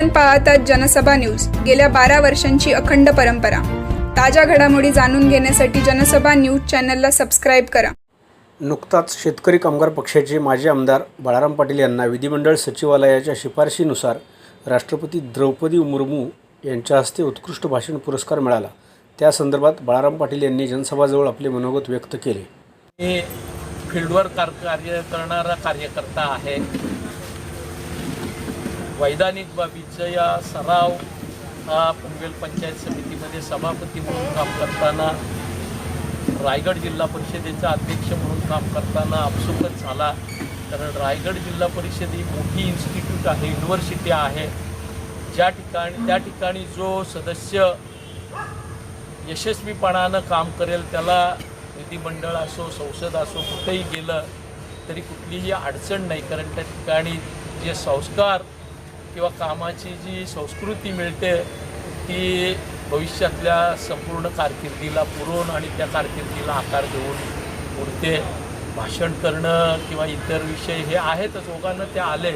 आपण पाहतात जनसभा न्यूज. गेल्या बारा वर्षांची अखंड परंपरा. ताज्या घडामोडी जाणून घेण्यासाठी जनसभा न्यूज चॅनलला सबस्क्राईब करा. नुकताच शेतकरी कामगार पक्षाचे माजी आमदार बाळाराम पाटील यांना विधिमंडळ सचिवालयाच्या शिफारशीनुसार राष्ट्रपती द्रौपदी मुर्मू यांच्या हस्ते उत्कृष्ट भाषण पुरस्कार मिळाला. त्या संदर्भात बाळाराम पाटील यांनी जनसभाजवळ आपले मनोगत व्यक्त केले. मी फील्डवर कार कार्य करणारा कार्यकर्ता आहे. वैधानिक बाबीचं या सराव हा पनवेल पंचायत समितीमध्ये सभापती म्हणून काम करताना रायगड जिल्हा परिषदेचा अध्यक्ष म्हणून काम करताना आपसुकच झाला. कारण रायगड जिल्हा परिषद ही मोठी इन्स्टिट्यूट आहे युनिव्हर्सिटी आहे. ज्या ठिकाणी त्या ठिकाणी जो सदस्य यशस्वीपणानं काम करेल त्याला विधिमंडळ असो संसद असो कुठेही गेलं तरी कुठलीही अडचण नाही. कारण त्या ठिकाणी जे संस्कार किंवा कामाची जी संस्कृती मिळते ती भविष्यातल्या संपूर्ण कारकिर्दीला पुरवून आणि त्या कारकिर्दीला आकार देऊन पुरते भाषण करणं किंवा इतर विषय हे आहेतच. ओघानं ते आले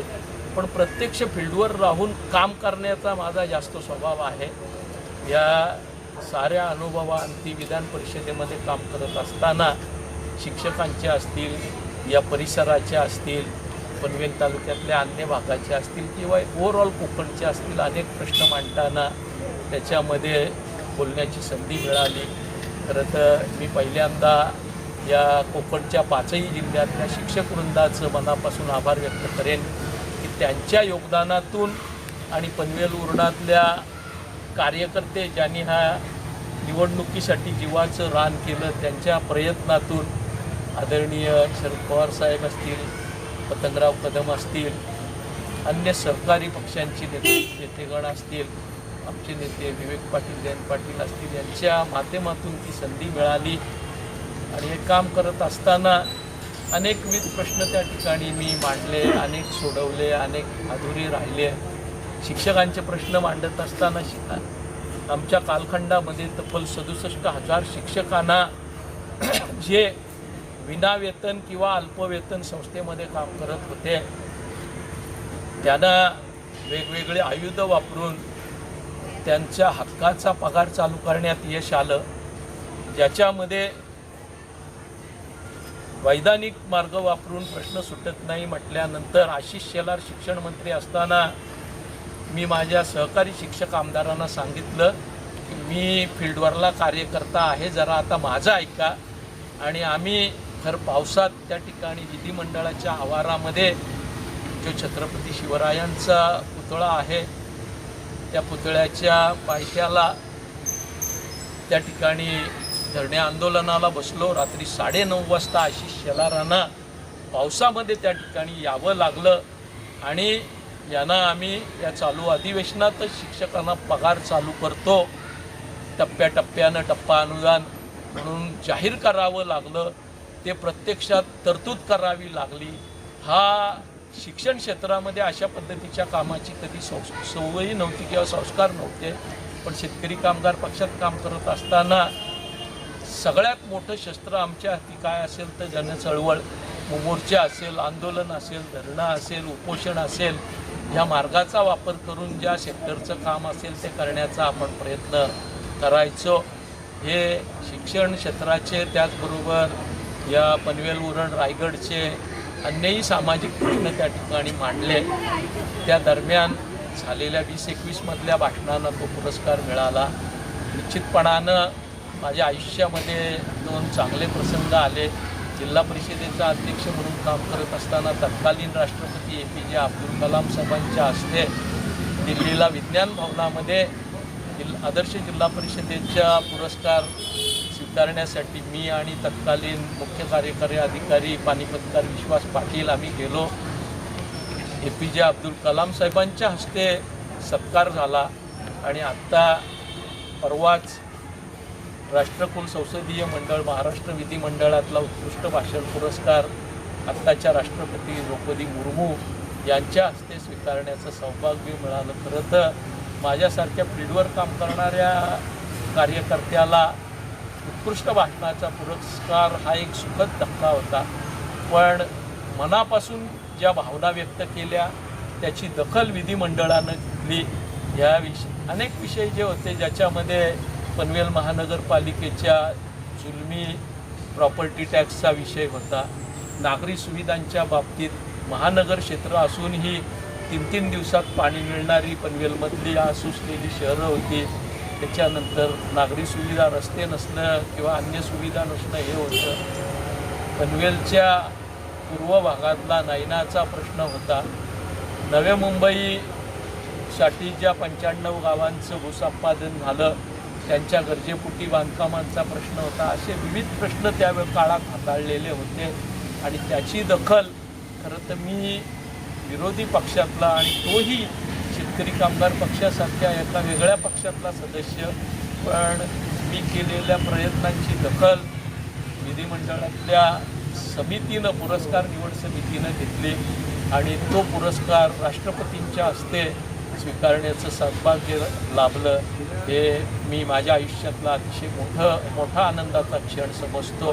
पण प्रत्यक्ष फील्डवर राहून काम करण्याचा माझा जास्त स्वभाव आहे. या साऱ्या अनुभवांती विधान परिषदेमध्ये काम करत असताना शिक्षकांचे असतील या परिसराचे असतील पनवेल तालुक्यातल्या अन्य भागाचे असतील किंवा ओव्हरऑल कोकणचे असतील अनेक प्रश्न मांडताना त्याच्यामध्ये बोलण्याची संधी मिळाली. खरं तर मी पहिल्यांदा या कोकणच्या पाचही जिल्ह्यातल्या शिक्षक वृंदाचं मनापासून आभार व्यक्त करेन की त्यांच्या योगदानातून आणि पनवेल उरणातल्या कार्यकर्ते ज्यांनी हा निवडणुकीसाठी जीवाचं रान केलं त्यांच्या प्रयत्नातून आदरणीय शरद पवार साहेब असतील पतंगराव कदम असतील अन्य सहकारी पक्षांची नेते नेतेगण असतील आमचे नेते विवेक पाटील जयंत पाटील असतील यांच्या माध्यमातून ती संधी मिळाली. आणि हे काम करत असताना अनेकविध प्रश्न त्या ठिकाणी मी मांडले अनेक सोडवले अनेक अधुरे राहिले. शिक्षकांचे प्रश्न मांडत असताना शिका आमच्या कालखंडामध्ये तब्बल सदुसष्ट हजार शिक्षकांना जे विनावेतन किंवा अल्पवेतन संस्थेमध्ये काम करत होते. त्यांना वेगवेगळे आयुध वापरून त्यांच्या हक्काचा पगार चालू करण्यात यश आलं. ज्याच्यामध्ये वैधानिक मार्ग वापरून प्रश्न सुटत नाही म्हटल्यानंतर आशिष शेलार शिक्षण मंत्री असताना मी माझ्या सहकारी शिक्षक आमदारांना सांगितलं की मी फील्डवरला कार्यकर्ता आहे जरा आता माझं ऐका. आणि आम्ही तर पावसात त्या ठिकाणी विधिमंडळाच्या आवारामध्ये जो छत्रपती शिवरायांचा पुतळा आहे त्या पुतळ्याच्या पायथ्याला त्या ठिकाणी धरणे आंदोलनाला बसलो. रात्री साडेनऊ वाजता आशिष शेलारांना पावसामध्ये त्या ठिकाणी यावं लागलं आणि यांना आम्ही या चालू अधिवेशनातच शिक्षकांना पगार चालू करतो. टप्प्याटप्प्यानं टप्पा अनुदान म्हणून जाहीर करावं लागलं. ते प्रत्यक्षात तरतूद करावी लागली. हा शिक्षण क्षेत्रामध्ये अशा पद्धतीच्या कामाची कधी सौ सवयी नव्हती किंवा संस्कार नव्हते. पण शेतकरी कामगार पक्षात काम करत असताना सगळ्यात मोठं शस्त्र आमच्या हाती काय असेल तर जनचळवळ मोर्चा असेल आंदोलन असेल धरणं असेल उपोषण असेल या मार्गाचा वापर करून ज्या सेक्टरचं काम असेल ते करण्याचा आपण प्रयत्न करायचो. हे शिक्षण क्षेत्राचे त्याचबरोबर या पनवेल उरण रायगडचे अन्यही सामाजिक प्रश्न त्या ठिकाणी मांडले. त्या दरम्यान झालेल्या वीस एकवीसमधल्या भाषणानं तो पुरस्कार मिळाला. निश्चितपणानं माझ्या आयुष्यामध्ये दोन चांगले प्रसंग आले. जिल्हा परिषदेचा अध्यक्ष म्हणून काम करत असताना तत्कालीन राष्ट्रपती ए. पी. जे. अब्दुल कलाम साहेबांच्या हस्ते दिल्लीला विज्ञान भवनामध्ये जिल आदर्श जिल्हा परिषदेचा पुरस्कार स्वीकारण्यासाठी मी आणि तत्कालीन मुख्य कार्यकारी अधिकारी पाणीपतकार विश्वास पाटील आम्ही गेलो. ए पी जे अब्दुल कलाम साहेबांच्या हस्ते सत्कार झाला आणि आत्ता परवाच राष्ट्रकुल संसदीय मंडळ महाराष्ट्र विधिमंडळातला उत्कृष्ट भाषण पुरस्कार आत्ताच्या राष्ट्रपती द्रौपदी मुर्मू यांच्या हस्ते स्वीकारण्याचं सौभाग्य मिळालं. खरं तर माझ्यासारख्या फील्डवर काम करणाऱ्या कार्यकर्त्याला उत्कृष्ट भाषणाचा पुरस्कार हा एक सुखद धक्का होता. पण मनापासून ज्या भावना व्यक्त केल्या त्याची दखल विधिमंडळानं घेतली. या विषय अनेक विषय जे होते ज्याच्यामध्ये पनवेल महानगरपालिकेच्या जुलमी प्रॉपर्टी टॅक्सचा विषय होता. नागरी सुविधांच्या बाबतीत महानगर क्षेत्र असूनही तीन तीन दिवसात पाणी मिळणारी पनवेलमधली असुसलेली शहरं होती. त्याच्यानंतर नागरी सुविधा रस्ते नसणं किंवा अन्य सुविधा नसणं हे होतं. पनवेलच्या पूर्व भागातला नैनाचा प्रश्न होता. नव्या मुंबईसाठी ज्या पंच्याण्णव गावांचं भूसंपादन झालं. त्यांच्या गरजेपुटी बांधकामांचा प्रश्न होता. असे विविध प्रश्न त्यावेळ काळात हाताळलेले होते. आणि त्याची दखल खरं तर मी विरोधी पक्षातला आणि तोही शेतकरी कामगार पक्षासारख्या एका वेगळ्या पक्षातला सदस्य पण मी केलेल्या प्रयत्नांची दखल विधिमंडळातल्या समितीनं पुरस्कार निवड समितीनं घेतली आणि तो पुरस्कार राष्ट्रपतींच्या हस्ते स्वीकारण्याचं सौभाग्य लाभलं. हे मी माझ्या आयुष्यातला अतिशय मोठं मोठा आनंदाचा क्षण समजतो.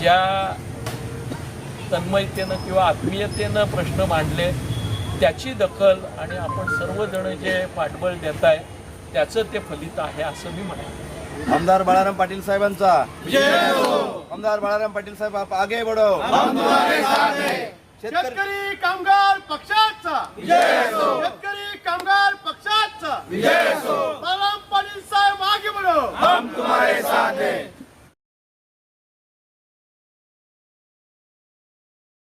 ज्या तन्मयतेनं किंवा आत्मीयतेनं प्रश्न मांडले त्याची दखल आणि आपण सर्वजण जे पाठबळ देत आहे त्याचं ते फलित आहे असं मी म्हणेन. आमदार बाळाराम पाटील साहेबांचा. आमदार बाळाराम पाटील साहेब आप आगे बढो. शेतकरी शेतकरी कामगार पक्षाचा।